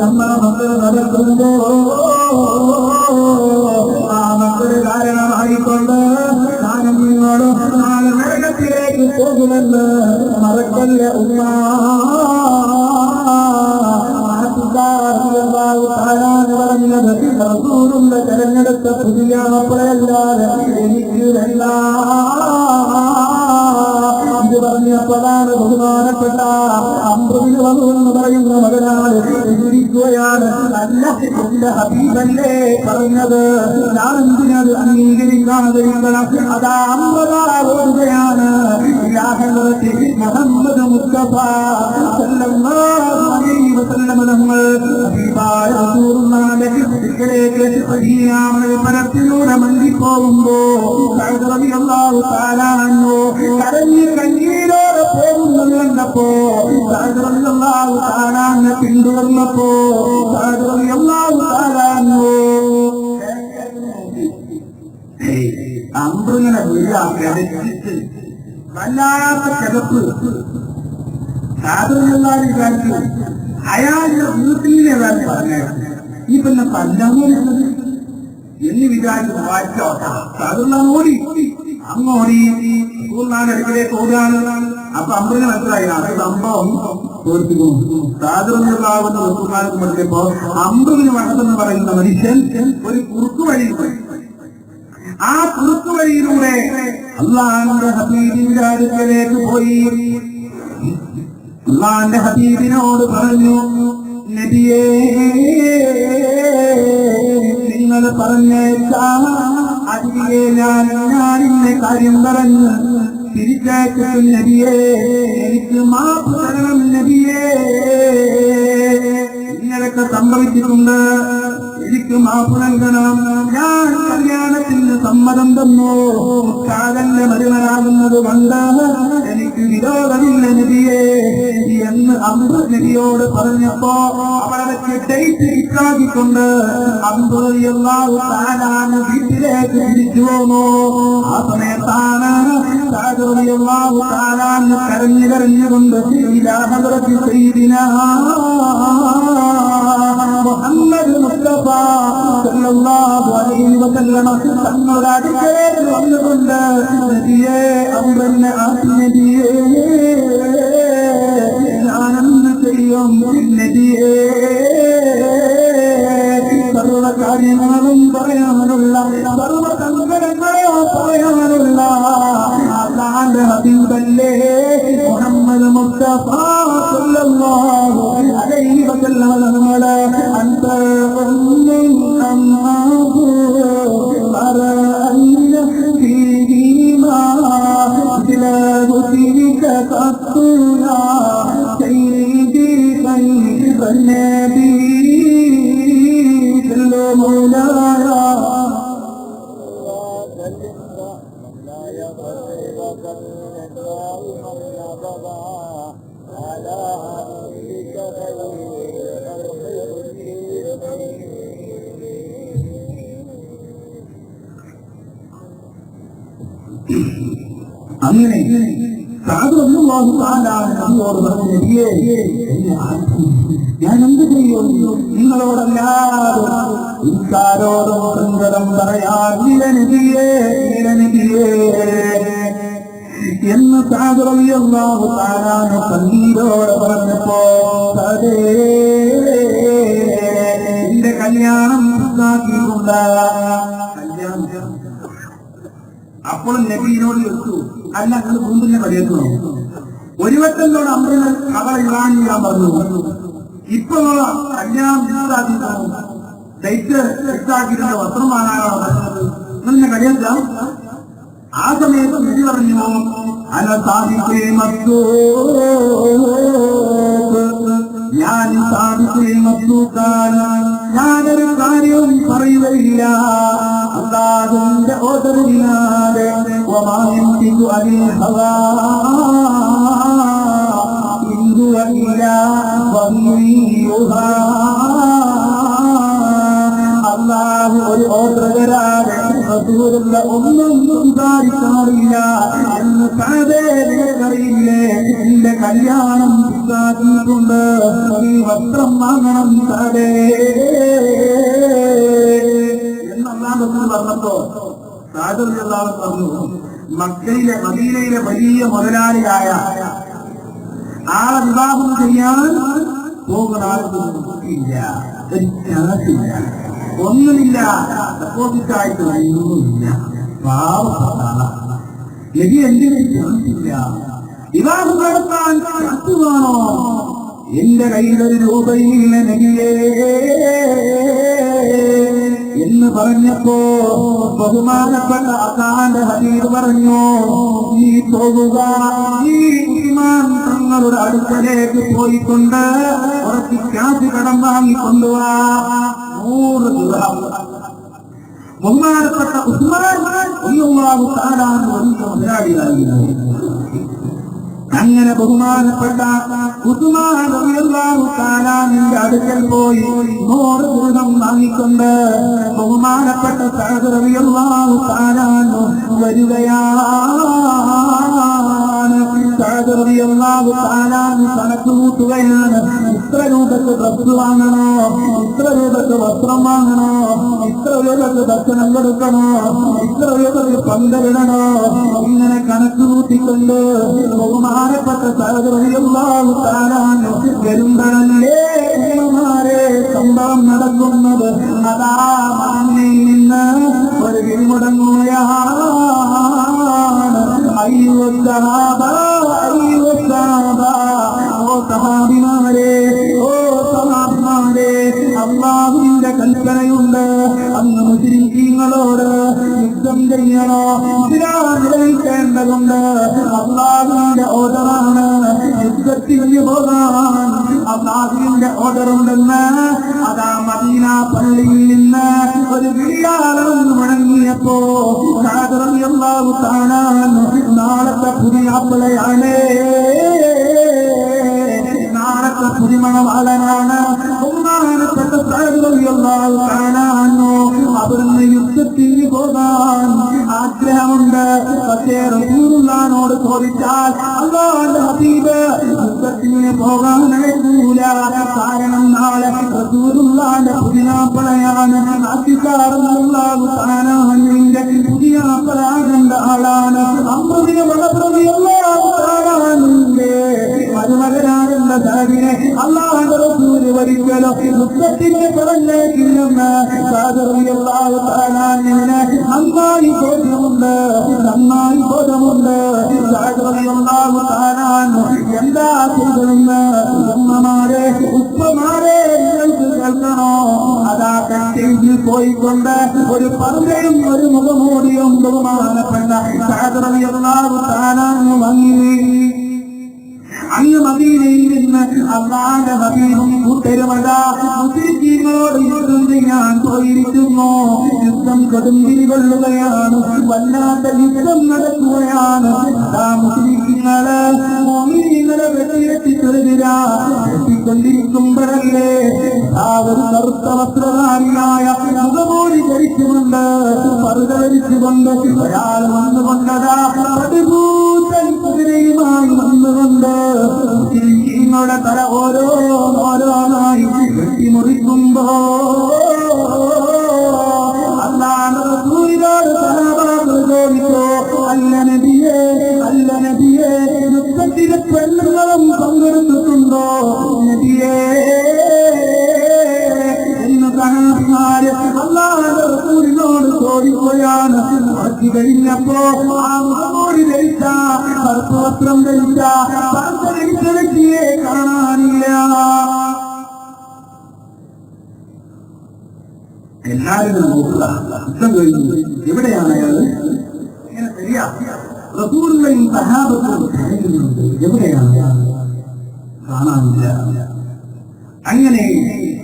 നമ്മളെ മക്കൾ നടക്കുമ്പോ ആ മക്കൾ കാരണമായിക്കൊണ്ട് ഞാനും നിങ്ങളും നാളെ നരകത്തിലേക്ക് പോകുമെന്ന് മറക്കല്ല ഉമ്മ പറഞ്ഞത്. റസൂലുള്ള തെരഞ്ഞെടുത്ത പുതിയ മാപ്പിളയല്ലാതെ എനിക്ക് ഇത് പറഞ്ഞപ്പോഴാണ് ബഹുമാനപ്പെട്ട അമ്പതിന് വന്നു എന്ന് പറയുന്ന മകനാണ് എതിരിക്കുകയാണ് അല്ല എന്റെ ഹബീബല്ലേ പറഞ്ഞത്. ഞാൻ എന്തിനത് അംഗീകരിക്കാതെ ഇരിക്കണം അതാ അമ്പതാവുകയാണ് മുഹമ്മദ് മുസ്തഫ നമ്മൾ അടുക്കലേക്ക് പരിയാമൽ പരത്തിലൂടെ അൻഹു കരഞ്ഞ് കണ്ണീരോടെ പോകുന്നത് കണ്ടപ്പോ തആല അൻഹു പിന്തുടർന്നപ്പോ തആല അൻഹു അമ്പിങ്ങനെ വീഴാക്കിട്ട് വല്ലാത്ത കിടപ്പ് സാധാരണ വിചാരിച്ചു അയാളുടെ വീട്ടിലെ വേറെ പറഞ്ഞത്? ഈ പിന്നെ പല്ലാമോടുന്നത് എന്ന് വിചാരിച്ച് വായിച്ചോ സാധാരണ ഓടി അങ്ങോടി ഇടയ്ക്കിലേക്ക് ഓടുകയാണ്. അപ്പൊ അമ്പതിന് മനസ്സിലായി. അത് സംഭവം തോൽപ്പിക്കുന്നു. സാധാരണ സ്കൂളിലാണ് പഠിച്ചപ്പോ അമ്പതിന് വട്ടത്തെന്ന് പറയുന്ന മനുഷ്യൻ ഒരു കുറുക്കു വഴി ആ കുറുക്കു വഴിയിലൂടെ അള്ളാന്റെ ഹബീബിന്റെ അടുക്കലേക്ക് പോയി. അള്ളാന്റെ ഹബീബിനോട് പറഞ്ഞു നിങ്ങൾ പറഞ്ഞേക്കാം അതിയെ ഞാൻ ഞാൻ ഇന്ന കാര്യം പറഞ്ഞു. തിരിച്ചയച്ചിട്ടും നബിയേ എനിക്ക് മാപ്പ് നബിയേ. ഇങ്ങനെയൊക്കെ സംഭവിച്ചിട്ടുണ്ട്. എനിക്ക് മാപ്പ് നൽകണം. ഞാൻ കല്യാണത്തിന് സമ്മതം തന്നു. കാലന്റെ മരുമനാകുന്നത് കൊണ്ട് എനിക്ക് വിരോധമില്ല നബിയെ എന്ന് അമൃത നബിയോട് പറഞ്ഞപ്പോ അവളെ ഡേറ്റ് ഇട്ടാക്കിക്കൊണ്ട് അമ്പതിയല്ലാവു താനാണ് വീട്ടിലേക്ക് തിരിച്ചു പോന്നു ആ സമയത്താണ് കരഞ്ഞു കരഞ്ഞുകൊണ്ട് മുഹമ്മദ് മുസ്തഫ തങ്ങളുടെ അടുക്കലേക്ക് വന്നുകൊണ്ട് നബിയെ അമ്പന്നെ ആക്കി ചെയ്യും നബിയെ സർവ കാര്യങ്ങളും പറയാനുള്ള സർവ സങ്കടങ്ങളെയോ പറയാനുള്ള അല്ലാണ്ട് ഹബീബല്ലേ മുഹമ്മദ് മുസ്തഫ സല്ലല്ലാഹു അലൈഹി വസല്ലമ നമ്മളെ അന്ത അമ്മാഹു ഖൈറ നബി സല്ലു മൗലാനാ അങ്ങനെ സാധുവോട് പറഞ്ഞു നബിയേ, ഞാൻ എന്ത് ചെയ്യും നിങ്ങളോടല്ലാതെ ഇക്കാരോടും സങ്കടം പറയാൻ നിലനിധിയേ നിലനിധിയേ എന്ന് സാധുവല്ലാഹു താരാണ് കണ്ണീരോട് പറഞ്ഞപ്പോ അതേ എന്റെ കല്യാണം ഉണ്ടാക്കിയിട്ടുണ്ട് കല്യാണം അപ്പോൾ നബീനോട് ചോദിച്ചു അല്ല നിങ്ങൾ മുമ്പിനെ മതിയെത്തണോ ഒരു വട്ടത്തോട് അമ്മ അവളെ ഇറാൻ ഞാൻ പറഞ്ഞു. ഇപ്പൊ നിങ്ങൾ കല്യാണം ഡേറ്റ് ഇഷ്ടാക്കിയിട്ടുണ്ട് വസ്ത്രം വാങ്ങാനാണോ പറഞ്ഞത്? എന്നെ ആ സമയത്ത് വിധി പറഞ്ഞു. അല സാധിക്കേ മത്തോ ഞാൻ സാധിക്കേ മത്തൂക്കാൻ ഞാനൊരു കാര്യവും പറയുകയില്ല. അല്ലാതെ ഓതറില്ലാതെ അനിൽ ഹവാ. ഇന്ദുവല്ല വന്നിയുഹാ അള്ളാഹു ഒരു തരാതെ റസൂലുള്ള ഒന്നും സംസാരിക്കാറില്ല എന്ന് സാധേറിയില്ലേ എന്റെ കല്യാണം ഉണ്ടാക്കിയിട്ടുണ്ട് ഈ വസ്ത്രം വാങ്ങണം സാധേ എന്നല്ലാതെ പറഞ്ഞപ്പോ സാധുല്ലാതെ പറഞ്ഞു മക്കയിലെ മദീനയിലെ വലിയ മുതലാളിയായ ആളെ വിവാഹം ചെയ്യാൻ പോകുന്ന ചാൻസില്ല ഒന്നുമില്ല. ഡെപ്പോസിറ്റായിട്ട് ഒന്നുമില്ല. പാവപ്പെട്ട ലഭി എന്തിനും ചാൻസില്ല വിവാഹം നടത്താൻ ചാൻസ് വേണോ? എന്റെ കയ്യിലൊരു രൂപയില്ല നബിയേ. എന്ന് പറഞ്ഞപ്പോ ബഹുമാനപ്പെട്ട അസാന്റെ ഹരീർ പറഞ്ഞു നീ പോകുക നീ തങ്ങളുടെ അടുക്കലേക്ക് പോയിക്കൊണ്ട് കുറച്ച് ക്യാഷ് കടം വാങ്ങിക്കൊണ്ടുവാ നൂറ് ദുർഹം ബഹുമാനപ്പെട്ട ഉസ്മാൻ ഒന്നാമു താരാണ് വലിയ മുതലാളിയായിരുന്നു അങ്ങനെ ബഹുമാനപ്പെട്ട ഉസ്മാനാന്റെ അടുക്കൽ പോയി നൂറ് ദൂരം വാങ്ങിക്കൊണ്ട് ബഹുമാനപ്പെട്ട സഹദറിയാഹു താരാനു വരികയാ. കണക്ക് കൂട്ടുകയാണ് ഇത്ര രൂപക്ക് ഡ്രസ് വാങ്ങണോ? ഇത്ര രൂപക്ക് വസ്ത്രം വാങ്ങണോ? ഇത്ര രൂപക്ക് ദർശനം കൊടുക്കണോ? ഇത്ര രൂപക്ക് പന്തലിടണോ ഇങ്ങനെ കണക്ക് കൂട്ടിക്കൊണ്ട് ബഹുമാനപ്പെട്ട ഉമ്മമാരെ സംഭവം നടക്കുന്നത്? നിന്ന് ഒരു പിന്മുടങ്ങുകയാണ് അയ്യോ നിലനിൽക്കേണ്ടതുണ്ട് അള്ളാഹുവിന്റെ ഓർഡറാണ്. യുദ്ധത്തിന് പോകാൻ അള്ളാഹുവിന്റെ ഓർഡറുണ്ടെന്ന്. അതാ മദീന പള്ളിയിൽ നിന്ന് ഒരു വിളിയാളം മുഴങ്ങിയപ്പോ അള്ളാഹു കാണാൻ നാളത്തെ പുതിയ അപ്പളയാണ് നാളത്തെ പുതിമണവാളനാണ്. സാഹചര്യങ്ങളാൽ കാണാനോ അവിടുന്ന് യുദ്ധത്തിന് പോകാൻ ആഗ്രഹമുണ്ട് പക്ഷേ റസൂലുള്ളാനോട് ചോദിച്ചാൽ അള്ളാഹുന്റെ ഹബീബ് യുദ്ധത്തിന് പോകാനായില്ല കാരണം നാളെ റസൂലുള്ളാന്റെ പുതിനാപ്പളയാണ്. നാട്ടിക്കാറുള്ളാഹു കാണാനിന്റെ പുതിയാപ്പളാകേണ്ട ആളാണ്. അമ്പതിന് വളപ്രതിയല്ലാഹു സാഹിനെ അള്ളാഹുന്റെ റസൂൽ ഒരിക്കലോ യുദ്ധത്തിന് പറഞ്ഞേക്കില്ലെന്ന് സാധറിയല്ലാഹു കാണാനിന് നന്നായി ബോധ്യമുണ്ട് നന്നായി ബോധമുണ്ട് കാണാൻ എന്താ ചെയ്തെന്ന് ഉമ്മമാരെ ഉപ്പമാരെ നിങ്ങൾക്ക് കേൾക്കണോ? അതാ കസ്റ്റേജിൽ പോയിക്കൊണ്ട് ഒരു പർദ്ദയും ഒരു മുഖമൂടിയും ബഹുമാനപ്പെട്ട സാധറിയല്ലാഹു കാണാൻ അള്ളാന്റെ ഹബീബും കൂട്ടരുമത മുസ്ലിങ്ങളോട് യുദ്ധം ഞാൻ പോയിരിക്കുന്നു. യുദ്ധം കൊടുമ്പിരി കൊള്ളുകയാണ്. വല്ലാത്ത യുദ്ധം നടക്കുകയാണ്. ആ മുസ്ലിങ്ങൾ മോമിനിങ്ങളെ വെട്ടിയെത്തിച്ചെഴുതിരാ എത്തിക്കൊണ്ടിരിക്കുമ്പോഴല്ലേ ആ ഒരു കറുത്ത വസ്ത്രധാരിയായ മുഖമോടി ധരിച്ചുകൊണ്ട് പറുത ധരിച്ചുകൊണ്ട് ഒരാൾ വന്നുകൊണ്ടതാ പ്രതിഭൂതയുമായി വന്നുകൊണ്ട് നിങ്ങളുടെ തല ഓരോ ഓരോന്നായി വെട്ടി മുറിക്കുമ്പോ ചോദിച്ചോ പങ്കെടുത്തിട്ടുണ്ടോ? നബിയേ എന്ന് സഹാബിമാര് അല്ലാതെ റസൂലിനോട് ചോദിക്കുകയാണ്. കഴിഞ്ഞപ്പോ ആ മുഖമോടി ധരിച്ച വസ്ത്രം ധരിച്ച വ്യക്തിയെ കാണാനില്ല. എല്ലാവരും യുദ്ധം കഴിഞ്ഞു. എവിടെയാണ് അയാൾ ഇങ്ങനെ ശരിയാ റസൂറിന്റെയും സഹാബത്തും കാണാനില്ല. അങ്ങനെ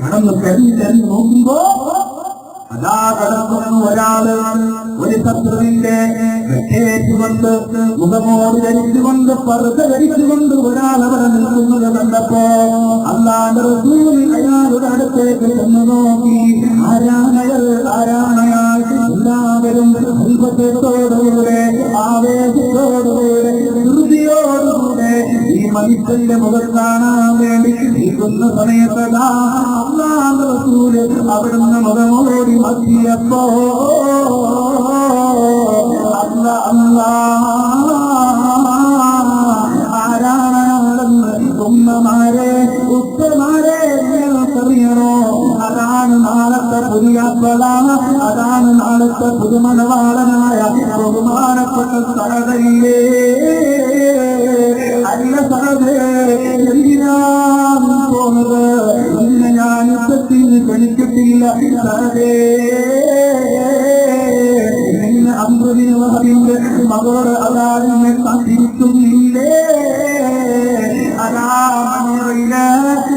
നടന്ന് തെരഞ്ഞു തെരഞ്ഞു നോക്കുമ്പോ ദാ കടക്കുന്നു ഒരാൾ ഒരു ശത്രുവിന്റെ വെട്ടേറ്റുകൊണ്ട് മുഖമോട് ധരിച്ചുകൊണ്ട് പറുത ധരിച്ചുകൊണ്ട് ഒരാൾ അവിടെ നിൽക്കുന്നത് കണ്ടപ്പോ അല്ലാതെ അയാളുടെ അടുത്തേക്ക് ചെന്ന് നോക്കി. ആരാണയൽ ആരാണയാൾ? എല്ലാവരും ആവേശത്തോടുകൂടെ ആവേശത്തോടുകൂടെ റസൂലിന്റെ മുഖം കാണാൻ വേണ്ടി ഇരിക്കുന്ന സമയത്തതാ റസൂൽ അവിടുന്ന് മുഖമോടി മത്തിയപ്പോ അല്ല അല്ല ആരാണ് അവിടുന്ന്? ഉമ്മമാരെ ഉപ്പമാരെ അറിയണോ അതാണ് നാളത്തെ പുതിയാപ്പളാണ് അതാണ് നാളത്തെ പുതുമണവാളനായ ബഹുമാനപ്പെട്ട സഹതയിലേ. അമ്പതിന് വഹത്തിന്റെ മകളോട് അതാ എന്നെ കാത്തിരിക്കുന്നില്ലേ അതാ മണിയറയിൽ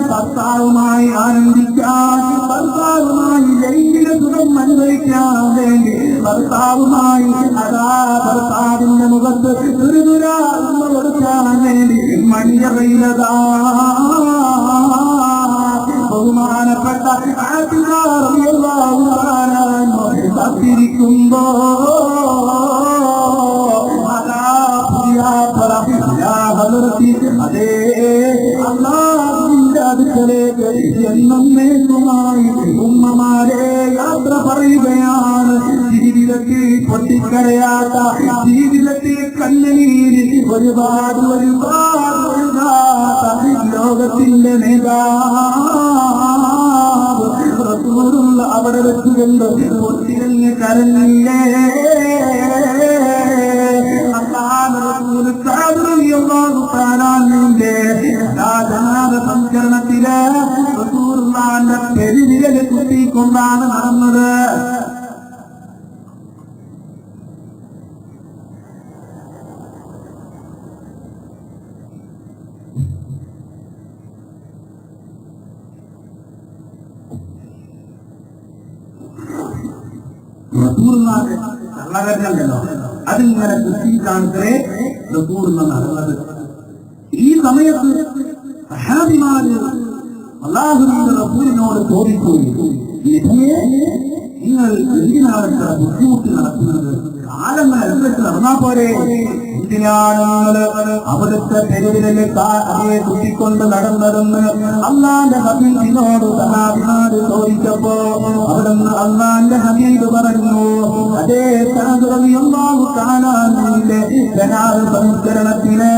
ഭർത്താവുമായി ആനന്ദിക്കാൻ ഭർത്താവുമായി ലൈംഗിക സുഖം അനുഭവിക്കാൻ വേണ്ടി ഭർത്താവുമായി അതാ ഭർത്താവിന്റെ മുഖത്ത് ദുരിതുരാത്മ കൊടുക്കാൻ വേണ്ടി മണിയറയിലതാ എന്നേക്കുമായി ഉമ്മമാരെ യാത്ര പറയുകയാണ്. ജീവിതത്തിൽ പൊട്ടിക്കരയാത്ത ജീവിതത്തിൽ കണ്ണുനീര് ഒരുപാട് ഒരുപാട് ഒഴുകാത്ത ലോകത്തിന്റെ നേതാവ് റസൂലുള്ള അവിടെ വെച്ചുകൊണ്ട് പൊട്ടിരഞ്ഞ് കരഞ്ഞില്ലേ? റസൂലുള്ളാന്റെ പെരുവിരൽ കുത്തിക്കൊണ്ടാണ് നടന്നത്. കള്ളകരണല്ലോ അതിങ്ങനെ കുത്തി കാണിച്ചേ റസൂലുള്ള നടന്നത്. ഈ സമയത്ത് സഹാബിമാര് അള്ളാഹുവിന്റെ റബ്ബിനോട് ചോദിച്ചു നിങ്ങൾ എന്തിനാണ് ബുദ്ധിമുട്ട് നടത്തുന്നത്? കാലങ്ങൾ അനുസരിച്ച് നടന്നാ പോരെ. അവിടുത്തെ തെരുവിലെ അതേ കുത്തിക്കൊണ്ട് നടന്നതെന്ന് അള്ളാന്റെ ഹബീബിനോട് സഹാബിമാര് ചോദിച്ചപ്പോ അവിടുന്ന് അള്ളാന്റെ ഹബീബ് പറഞ്ഞു അതേ കാണാനില്ലേ ജനാൽ സംസ്കരണത്തിന്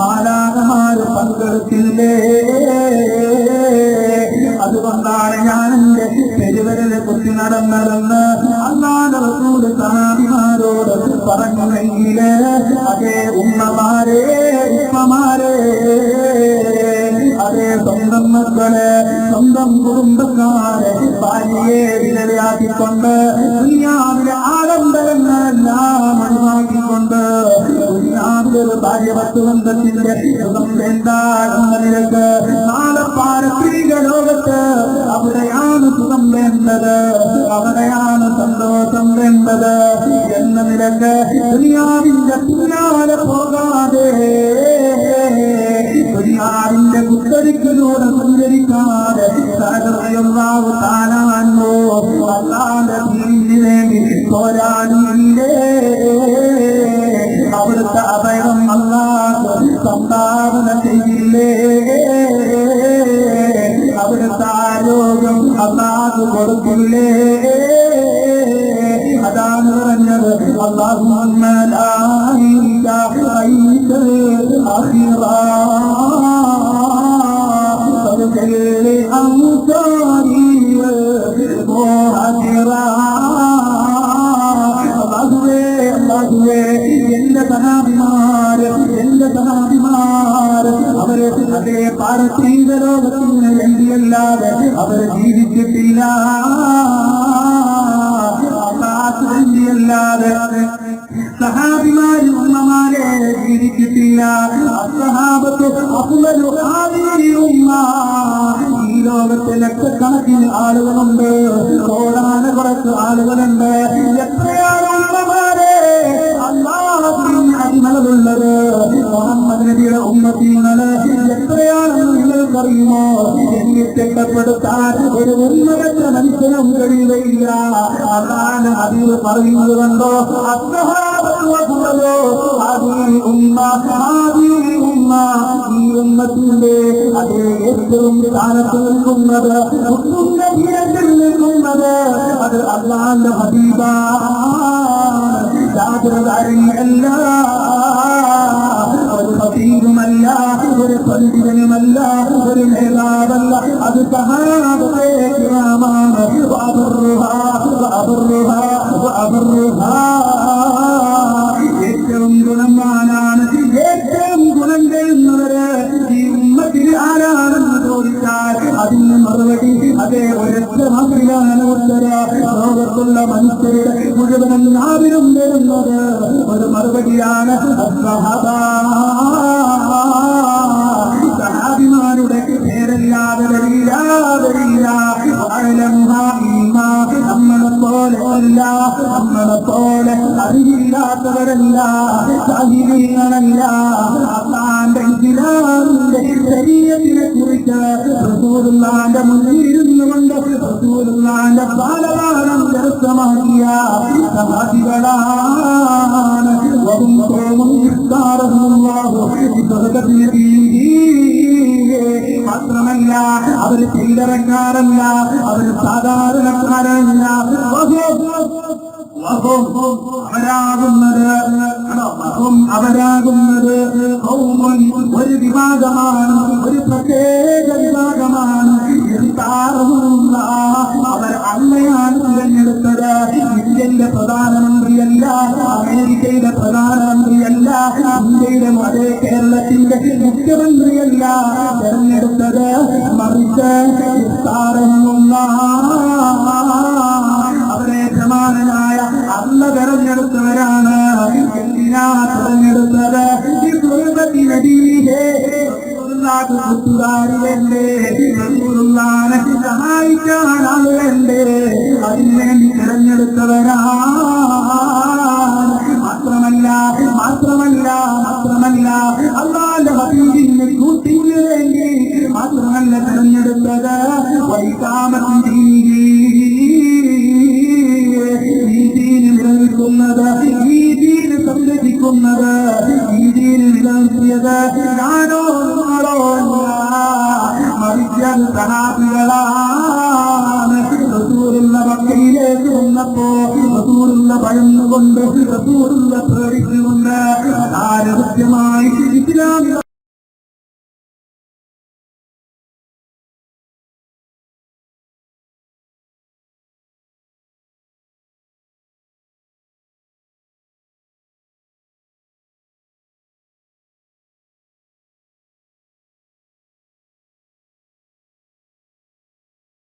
മാലാകമാര് പങ്കെടുത്തില്ലേ? അതുകൊണ്ടാണ് ഞാൻ എന്റെ പെരുവരലെ കുത്തി നടന്നതെന്ന് റസൂൽ സഹാബിമാരോട് പറഞ്ഞുവെങ്കിൽ അതേ ഉമ്മമാരെ ഉമ്മമാരെ അതേ സ്വന്തം മക്കളെ സ്വന്തം കുടുംബക്കാരെ ഭാര്യയെ വിലയാക്കിക്കൊണ്ട് ദുനിയാവിലെ ആഡംബരങ്ങളെല്ലാം ഒഴിവാക്കിക്കൊണ്ട് ദുനിയാവിലെ ഭാര്യ ബന്ധത്തിന്റെ സുഖം എന്താണെന്ന നിലയ്ക്ക് പാരത്രിക ലോകത്ത് അവിടെയാണ് സുഖം വേണ്ടത് അവിടെയാണ് സന്തോഷം വേണ്ടത്. എന്ന നിലയ്ക്ക് ദുനിയാവിന്റെ പിന്നാലെ പോകാതെ ദുനിയാവിന്റെ കുത്തരിക്കിലൂടെ സഞ്ചരിക്കാതെ സഹകരണയുള്ളാവ് താനാനോ അല്ലാതെ വേണ്ടി പോരാടിയില്ലേ അല്ലാതെ കൊടുക്കില്ലേ അതാണ് പറഞ്ഞത്. അള്ളാഹു എന്റെ സഹാബിമാര് എന്റെ സഹാബിമാര് അവരെ അതേ പാരസീക ലോകത്തിന് വേണ്ടിയല്ലാതെ അവരെ അള്ളാഹ് വേണ്ടിയല്ലാതെ സഹാബിമാര് ഉമ്മമാരെ ജീവിച്ചിട്ടില്ല അസഹാബത്ത് ഹാദിഹിൽ ഉമ്മ ഈ ലോകത്തെ ലക്ഷക്കണക്കിന് ആളുകളുണ്ട്. കോടാന കുറച്ച് ആളുകളുണ്ട്. തിട്ടപ്പെടുത്താൻ ഒരു ഉമ്മതത്തെ മനുഷ്യനും കഴിയുകയില്ല. അതാണ് അതിൽ പറയുന്നത് കണ്ടോ സഹാബത്തുള്ളതോ ആദ്യ ഉമ്മ ആദ്യ ഉമ്മ. ഈ ഉമ്മത്തിന്റെ അതേ ഏറ്റവും സ്ഥാനത്ത് നിൽക്കുന്നത് ധീരത്തിൽ നിൽക്കുന്നത് അത് അള്ളാന്റെ ഹബീബ ജാഗ്രതാരങ്ങളല്ല ഒരു ഹബീബുമല്ല ഒരു പണ്ഡിതനുമല്ല ഒരു നേതാവല്ല അത് സഹാബമാണ് ഏറ്റവും ഗുണവാനാണ് ഏറ്റവും ഗുണം ചെയ്യുന്നവര് ഈ ഉമ്മത്തിന് ആരാണെന്ന് ചോദിച്ചാൽ അതിന് മറുപടി അതേ ഒരൊറ്റ മന്ത്രിയാണ് ലോകത്തുള്ള മനുഷ്യരുടെ മുഴുവനും നാവിലും വരുന്നത് ഒരു മറുപടിയാണ് അല്ല നമ്മളെ പോലെ അറിവില്ലാത്തവരല്ല സാഹിത്യങ്ങളല്ല അള്ളാന്റെ ഇസ്ലാമിന്റെ ശരീരത്തിനെ കുറിച്ച് റസൂലുള്ളാന്റെ മുന്നിൽ ഇരുന്നു കൊണ്ട് റസൂലുള്ളാന്റെ ബാലകാലം വ്യക്തമാക്കിയ സഹാബികളാണ്. വരും കോമും ഇസ്താറഹുല്ലാഹു സ്വർഗത്തിന് മാത്രമല്ല അവർ ചില്ലറക്കാരല്ല അവർ സാധാരണക്കാരല്ല. അവരാകുന്നത് ഒരു വിഭാഗമാണ് ഒരു പ്രത്യേക വിഭാഗമാണ്. അവർ അമ്മയാണ് തിരഞ്ഞെടുത്തത്? ഇന്ത്യയുടെ പ്രധാനമന്ത്രിയല്ല അമേരിക്കയുടെ പ്രധാനമന്ത്രിയല്ല ഇന്ത്യയുടെ കേരളത്തിന്റെ തെരഞ്ഞെടുത്തത് മറിച്ച് അവരെ ജമാനനായ അല്ല തെരഞ്ഞെടുത്തവരാണ്. എന്തിനാ തെരഞ്ഞെടുത്തത്? ഈ കുടുംബത്തിനടിയിലെ കൂട്ടുകാരിലെന്റെ റസൂലുള്ളാനെ സഹായിക്കാൻ അതിനുവേണ്ടി തിരഞ്ഞെടുത്തവരാണ് ഞാനോ